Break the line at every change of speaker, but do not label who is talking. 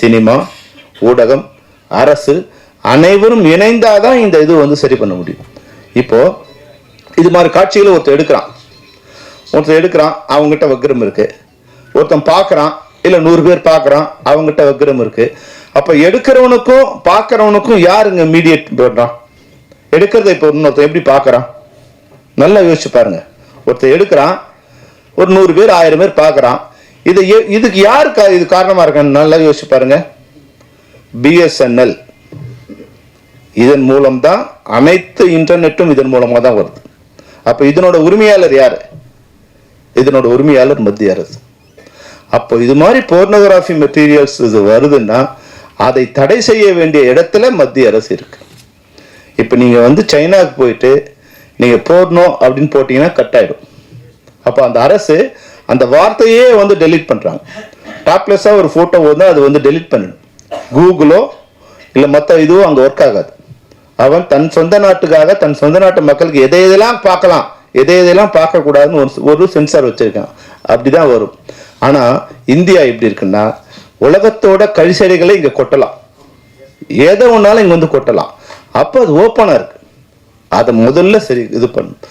Cinema ஊடகம் அரசு அனைவரும் இணைந்தால் தான் இந்த இது வந்து சரி பண்ண முடியும். இப்போ இது மாதிரி காட்சிகளை ஒருத்தர் எடுக்கிறான். ஒருத்தர் எடுக்கிறான் அவங்ககிட்ட வக்கிரம் இருக்கு. ஒருத்தன் பார்க்குறான் இல்லை நூறு பேர் பார்க்குறான் அவங்ககிட்ட வக்கிரம் இருக்கு. அப்போ எடுக்கிறவனுக்கும் பார்க்குறவனுக்கும் யாருங்க மீடியேட் பண்ணுறான் எடுக்கிறத இப்போ இன்னொருத்தன் எப்படி பார்க்குறான்? நல்லா யோசிச்சு பாருங்க. ஒருத்தர் எடுக்கிறான் ஒரு நூறு பேர் ஆயிரம் பேர் பார்க்குறான். இது இதுக்கு யார் இது காரணமா இருக்கான்னு நல்லா யோசிச்சு பாருங்க. பிஎஸ்என்எல் இதன் மூலம்தான் அனைத்து இன்டர்நெட்டும் இதன் மூலமா தான் வருது. அப்போ இதனோட உரிமையாளர் யார்? இதனோட உரிமையாளர் மத்திய அரசு. அப்போ இது மாதிரி போர்னோகிராஃபி மெட்டீரியல்ஸ் இது வருதுன்னா அதை தடை செய்ய வேண்டிய இடத்துல மத்திய அரசு இருக்கு. இப்போ நீங்கள் வந்து சைனாவுக்கு போயிட்டு நீங்க போடணும் அப்படின்னு போட்டீங்கன்னா கட் ஆயிடும் அப்போ அந்த அரசு அந்த வார்த்தையே வந்து டெலீட் பண்ணுறாங்க டாப்லெஸ்ஸாக ஒரு ஃபோட்டோ வந்து அது வந்து டெலீட் பண்ணணும். கூகுளோ இல்லை மற்ற இதுவோ அங்கே ஒர்க் ஆகாது. அவன் தன் சொந்த நாட்டுக்காக தன் சொந்த நாட்டு மக்களுக்கு எதை எதெல்லாம் பார்க்கலாம் எதை எதெல்லாம் பார்க்கக்கூடாதுன்னு ஒரு ஒரு சென்சார் வச்சிருக்கான். அப்படிதான் வரும். ஆனால் இந்தியா எப்படி இருக்குன்னா உலகத்தோட கழிசடைகளை இங்கே கொட்டலாம். எதை ஒன்றாலும் இங்கே வந்து கொட்டலாம். அப்போ அது ஓப்பனாக இருக்குது அதை முதல்ல சரி இது பண்ணும்